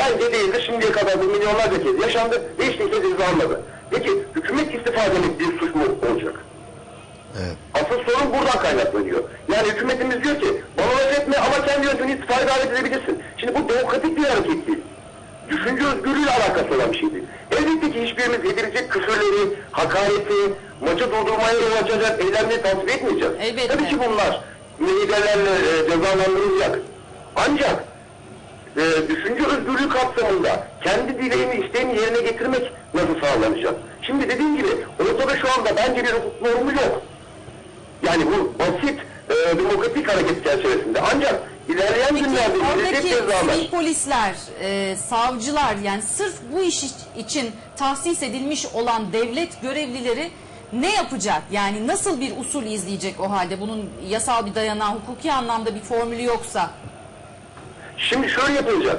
Bence değildir. Şimdiye kadar bu milyonlarca kez yaşandı ve hiç kimse ceza almadı. Peki hükümet istifa demek bir suç mu olacak? Evet. Asıl sorun buradan kaynaklanıyor. Yani hükümetimiz diyor ki bana etme ama kendi yöntemini istifaya davet edebilirsin. Şimdi bu demokratik bir hareket değil. Düşünce özgürlüğüyle alakası olan bir şey değil. Elbette ki hiçbirimiz edilecek küfürleri, hakareti, maçı durdurmaya yol açacak eylemleri tasvip etmeyeceğiz. Elbette. Tabii ki bunlar liderlerle e, cezalandırılacak. Ancak düşünce özgürlüğü kapsamında kendi dileğini, isteğini yerine getirmek nasıl sağlanacak? Şimdi dediğim gibi ortada şu anda bence bir hukuk normu yok. Yani bu basit e, demokratik hareket çerçevesinde. Ancak ilerleyen Peki günlerde oradaki cezalar... sivil polisler, e, savcılar yani sırf bu iş için tahsis edilmiş olan devlet görevlileri ne yapacak? Yani nasıl bir usul izleyecek o halde? Bunun yasal bir dayanağı, hukuki anlamda bir formülü yoksa. Şimdi şöyle yapılacak.